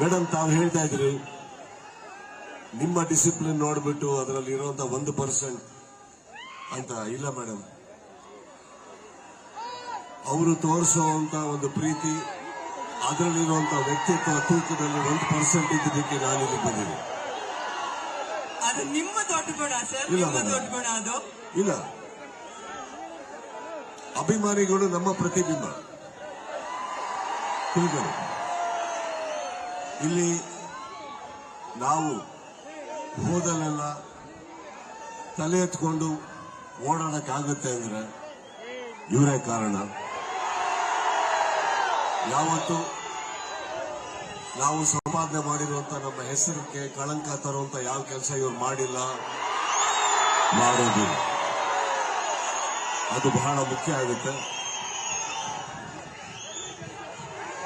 Madam ತಾವು ಹೇಳ್ತಾ ಇದ್ರಿ ನಿಮ್ಮ ಡಿಸಿಪ್ಲಿನ್ ನೋಡ್ಬಿಟ್ಟು ಅದರಲ್ಲಿ ಇರುವಂತ ಒಂದು ಪರ್ಸೆಂಟ್ ಅಂತ ಇಲ್ಲ ಮೇಡಮ್ ಅವರು ತೋರಿಸುವಂತ ಒಂದು ಪ್ರೀತಿ ಅದರಲ್ಲಿರುವಂತ ವ್ಯಕ್ತಿತ್ವ ತೂಕದಲ್ಲಿ ಒಂದು ಪರ್ಸೆಂಟ್ ಇದ್ದದಕ್ಕೆ ನಾನು ಇಲ್ಲಿ ಬಂದಿದ್ದೀನಿ. ಅದು ನಿಮ್ಮ ದೊಡ್ಡ ಗುಣ ಸರ್. ಇಲ್ಲ ನಿಮ್ಮ ದೊಡ್ಡ ಗುಣ ಅದು. ಇಲ್ಲ. ಅಭಿಮಾನಿಗಳು ನಮ್ಮ ಪ್ರತಿಬಿಂಬ. ತಿಳ್ಕೊಳ್ಳಿ ಇಲ್ಲಿ ನಾವು ಹೋದಲ್ಲೆಲ್ಲ ತಲೆ ಎತ್ಕೊಂಡು ಓಡಾಡಕ್ಕಾಗುತ್ತೆ ಅಂದ್ರೆ ಇವರೇ ಕಾರಣ. ಯಾವತ್ತು ನಾವು ಸಂಪಾದನೆ ಮಾಡಿರುವಂತ ನಮ್ಮ ಹೆಸರಿಗೆ ಕಳಂಕ ತರುವಂತ ಯಾವ ಕೆಲಸ ಇವ್ರು ಮಾಡಿಲ್ಲ? ಮಾಡೋದಿಲ್ಲ. ಅದು ಬಹಳ ಮುಖ್ಯ ಆಗುತ್ತೆ.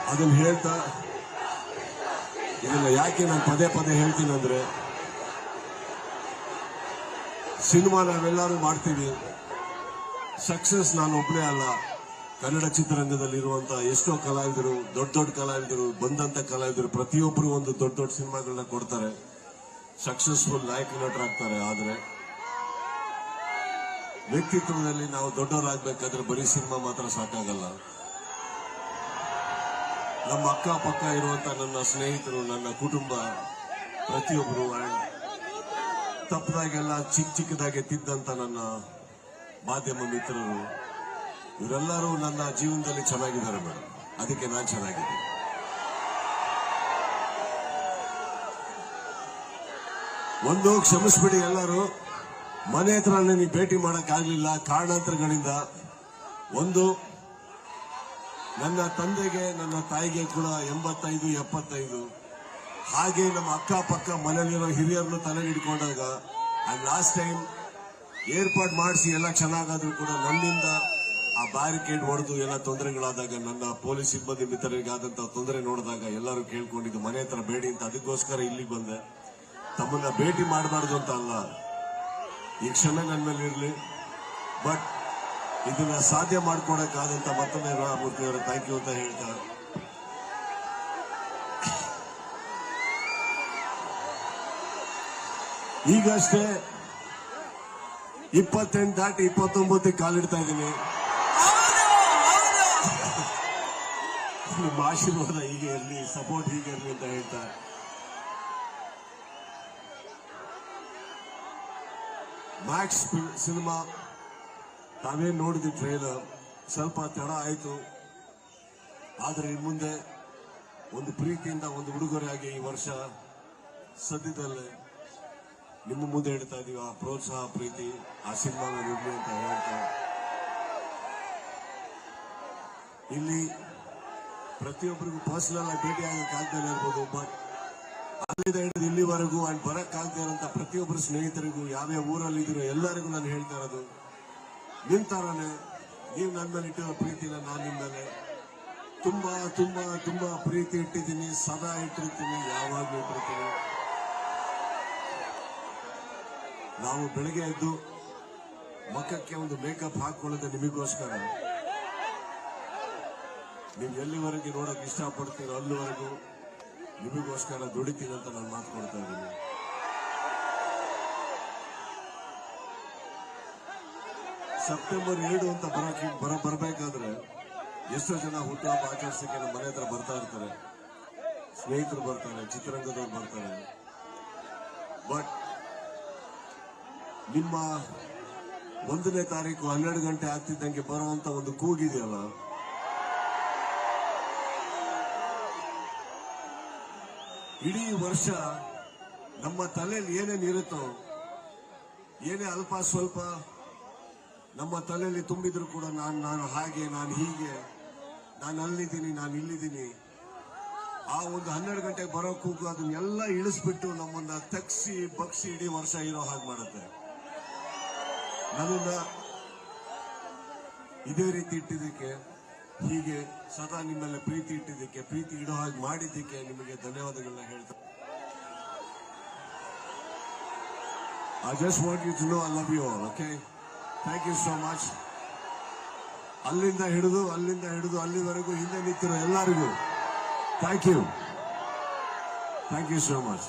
ಅದನ್ನು ಹೇಳ್ತಾ ಇದನ್ನ ಯಾಕೆ ನಾನು ಪದೇ ಪದೇ ಹೇಳ್ತೀನಿ ಅಂದ್ರೆ, ಸಿನಿಮಾ ನಾವೆಲ್ಲರೂ ಮಾಡ್ತೀವಿ. ಸಕ್ಸಸ್ ನಾನು ಒಬ್ಬನೇ ಅಲ್ಲ. ಕನ್ನಡ ಚಿತ್ರರಂಗದಲ್ಲಿ ಇರುವಂತ ಎಷ್ಟೋ ಕಲಾವಿದರು, ದೊಡ್ಡ ದೊಡ್ಡ ಕಲಾವಿದರು, ಬಂದಂತ ಕಲಾವಿದರು ಪ್ರತಿಯೊಬ್ಬರು ಒಂದು ದೊಡ್ಡ ದೊಡ್ಡ ಸಿನಿಮಾಗಳನ್ನ ಕೊಡ್ತಾರೆ. ಸಕ್ಸಸ್ಫುಲ್ ನಾಯಕ ನಟರಾಗ್ತಾರೆ, ಆದರೆ ವ್ಯಕ್ತಿತ್ವದಲ್ಲಿ ನಾವು ದೊಡ್ಡವರಾಗಬೇಕಾದ್ರೆ ಬರೀ ಸಿನಿಮಾ ಮಾತ್ರ ಸಾಕಾಗಲ್ಲ. ನಮ್ಮ ಅಕ್ಕಪಕ್ಕ ಇರುವಂತ ನನ್ನ ಸ್ನೇಹಿತರು, ನನ್ನ ಕುಟುಂಬ ಪ್ರತಿಯೊಬ್ಬರು ತಪ್ಪದಾಗೆಲ್ಲ ಚಿಕ್ಕ ಚಿಕ್ಕದಾಗೆ ತಿದ್ದಂತ ನನ್ನ ಮಾಧ್ಯಮ ಮಿತ್ರರು, ಇವರೆಲ್ಲರೂ ನನ್ನ ಜೀವನದಲ್ಲಿ ಚೆನ್ನಾಗಿದ್ದಾರೆ ಮೇಡಮ್ ಅದಕ್ಕೆ ನಾನು ಚೆನ್ನಾಗಿದ್ದೀನಿ. ಒಂದು ಕ್ಷಮಿಸ್ಬಿಡಿ ಎಲ್ಲರೂ. ಮನೆ ಹತ್ರ ನನಗೆ ಭೇಟಿ ಮಾಡಕ್ ಆಗ್ಲಿಲ್ಲ ಕಾರಣಾಂತರಗಳಿಂದ ಒಂದು ನನ್ನ ತಂದೆಗೆ, ನನ್ನ ತಾಯಿಗೆ ಕೂಡ ಎಂಬತ್ತೈದು, ಎಪ್ಪತ್ತೈದು. ಹಾಗೆ ನಮ್ಮ ಅಕ್ಕಪಕ್ಕ ಮನೆಯಲ್ಲಿರೋ ಹಿರಿಯರನ್ನು ತಲೆ ಹಿಡ್ಕೊಂಡಾಗ ಲಾಸ್ಟ್ ಟೈಮ್ ಏರ್ಪಾಟ್ ಮಾಡಿಸಿ ಎಲ್ಲ ಚೆನ್ನಾಗಾದ್ರೂ ಕೂಡ ನನ್ನಿಂದ ಆ ಬ್ಯಾರಿಕೇಡ್ ಹೊಡೆದು ಎಲ್ಲ ತೊಂದರೆಗಳಾದಾಗ ನನ್ನ ಪೊಲೀಸ್ ಸಿಬ್ಬಂದಿ ಮಿತ್ರರಿಗೆ ಆದಂತ ತೊಂದರೆ ನೋಡಿದಾಗ ಎಲ್ಲರೂ ಕೇಳ್ಕೊಂಡಿದ್ದು, ಮನೆ ಹತ್ರ ಬೇಡಿ ಅಂತ. ಅದಕ್ಕೋಸ್ಕರ ಇಲ್ಲಿಗೆ ಬಂದೆ. ತಮ್ಮನ್ನ ಭೇಟಿ ಮಾಡಬಾರ್ದು ಅಂತ ಅಲ್ಲ. ಈ ಕ್ಷಣ ನನ್ನ ಮೇಲೆ ಇರಲಿ ಬಟ್ ಇದನ್ನ ಸಾಧ್ಯ ಮಾಡ್ಕೊಡಕ್ಕಾದಂತ ಮತ್ತೊಮ್ಮೆ ರಾಮಮೂರ್ತಿ ಅವರ ಥ್ಯಾಂಕ್ ಯು ಅಂತ ಹೇಳ್ತಾ ಈಗಷ್ಟೇ ಇಪ್ಪತ್ತೆಂಟು ದಾಟಿ ಇಪ್ಪತ್ತೊಂಬತ್ತಕ್ಕೆ ಕಾಲಿಡ್ತಾ ಇದ್ದೀನಿ. ನಿಮ್ಮ ಆಶೀರ್ವಾದ ಹೀಗೆ ಇರಲಿ ಸಪೋರ್ಟ್ ಹೀಗೆ ಇರಲಿ ಅಂತ ಹೇಳ್ತಾ ಮ್ಯಾಕ್ಸ್ ಸಿನಿಮಾ ತಾವೇನ್ ನೋಡಿದ್ವಿ ಟ್ರೇಲರ್ ಸ್ವಲ್ಪ ತಡ ಆಯಿತು. ಆದರೆ ಇನ್ನು ಮುಂದೆ ಒಂದು ಪ್ರೀತಿಯಿಂದ ಒಂದು ಉಡುಗೊರೆಯಾಗಿ ಈ ವರ್ಷ ಸದ್ಯದಲ್ಲೇ ನಿಮ್ಮ ಮುಂದೆ ಹೇಳ್ತಾ ಇದೀವಿ, ಆ ಪ್ರೋತ್ಸಾಹ, ಪ್ರೀತಿ, ಆ ಸಿನಿಮಾನ ಇರಲಿ ಅಂತ ಹೇಳ್ತಾ. ಇಲ್ಲಿ ಪ್ರತಿಯೊಬ್ಬರಿಗೂ ಪರ್ಸನಲ್ ಆಗಿ ಭೇಟಿ ಆಗಕ್ಕೆ ಆಗ್ದೇ ಇರ್ಬೋದು ಬಟ್ ಅಲ್ಲಿಂದ ಹಿಡಿದು ಇಲ್ಲಿವರೆಗೂ ಅಂಡ್ ಬರಕ್ ಆಗದೆ ಇರೋಂತ ಪ್ರತಿಯೊಬ್ಬರು ಸ್ನೇಹಿತರಿಗೂ, ಯಾವ್ಯಾವ ಊರಲ್ಲಿ ಇದ್ರು ಎಲ್ಲರಿಗೂ ನಾನು ಹೇಳ್ತಾ ಇರೋದು ನಿಮ್ ತರಾನೇ ನೀವು ನನ್ನ ಮೇಲೆ ಇಟ್ಟಿರೋ ಪ್ರೀತಿನ ನಾನು ನಿಮ್ಮ ತುಂಬಾ ತುಂಬಾ ತುಂಬಾ ಪ್ರೀತಿ ಇಟ್ಟಿದ್ದೀನಿ, ಸದಾ ಇಟ್ಟಿರ್ತೀನಿ ಯಾವಾಗ ಇಟ್ಟಿರ್ತೀನಿ. ನಾವು ಬೆಳಗ್ಗೆ ಎದ್ದು ಮುಖಕ್ಕೆ ಒಂದು ಮೇಕಪ್ ಹಾಕೊಳ್ಳೋದು ನಿಮಗೋಸ್ಕರ. ನೀವು ಎಲ್ಲಿವರೆಗೆ ನೋಡಕ್ ಇಷ್ಟಪಡ್ತೀರೋ ಅಲ್ಲಿವರೆಗೂ ನಿಮಗೋಸ್ಕರ ದುಡಿತೀನಿ ಅಂತ ನಾನು ಮಾತು ಕೊಡ್ತಾ ಇದ್ದೀನಿ. ಸೆಪ್ಟೆಂಬರ್ ಏಳು ಅಂತ ಬರಕ್ಕೆ ಬರ ಬರಬೇಕಾದ್ರೆ ಎಷ್ಟೋ ಜನ ಹುಟ್ಟುಹಬ್ಬ ಆಚರಿಸಕ್ಕೆ ನಮ್ಮ ಮನೆ ಹತ್ರ ಬರ್ತಾ ಇರ್ತಾರೆ. ಸ್ನೇಹಿತರು ಬರ್ತಾರೆ, ಚಿತ್ರರಂಗದವ್ರು ಬರ್ತಾರೆ. ಬಟ್ ನಿಮ್ಮ ಒಂದನೇ ತಾರೀಕು ಹನ್ನೆರಡು ಗಂಟೆ ಆಗ್ತಿದ್ದಂಗೆ ಬರುವಂತ ಒಂದು ಕೂಗಿದೆಯಲ್ಲ? ಇಡೀ ವರ್ಷ ನಮ್ಮ ತಲೆಯಲ್ಲಿ ಏನೇನು ಇರುತ್ತೋ ಏನೇ ಅಲ್ಪ ಸ್ವಲ್ಪ ನಮ್ಮ ತಲೆಯಲ್ಲಿ ತುಂಬಿದ್ರು ಕೂಡ ನಾನು ನಾನು ಹಾಗೆ ನಾನು ಹೀಗೆ. ನಾನು ಅಲ್ಲಿದ್ದೀನಿ ನಾನು ಇಲ್ಲಿದ್ದೀನಿ. ಆ ಒಂದು ಹನ್ನೆರಡು ಗಂಟೆಗೆ ಬರೋ ಕೂಗು ಅದನ್ನೆಲ್ಲ ಇಳಿಸ್ಬಿಟ್ಟು ನಮ್ಮನ್ನ ತಗ್ಸಿ ಬಗ್ಸಿ ಇಡೀ ವರ್ಷ ಇರೋ ಹಾಗೆ ಮಾಡುತ್ತೆ. ನನ್ನನ್ನ ಇದೇ ರೀತಿ ಇಟ್ಟಿದ್ದಕ್ಕೆ ಹೀಗೆ ಸದಾ ನಿಮ್ಮೆಲ್ಲ ಪ್ರೀತಿ ಇಟ್ಟಿದ್ದಕ್ಕೆ ಪ್ರೀತಿ ಇಡೋ ಹಾಗೆ ಮಾಡಿದ್ದಕ್ಕೆ ನಿಮಗೆ ಧನ್ಯವಾದಗಳನ್ನ ಹೇಳ್ತಾರೆ I just want you to know I love you all, okay? Thank you so much ಅಲ್ಲಿಂದ ಹಿಡಿದು ಅಲ್ಲಿಂದ ಹಿಡಿದು, ಅಲ್ಲಿವರೆಗೂ ಹಿಂದೆ ನಿಂತಿರೋ ಎಲ್ಲರಿಗೂ thank you thank you so much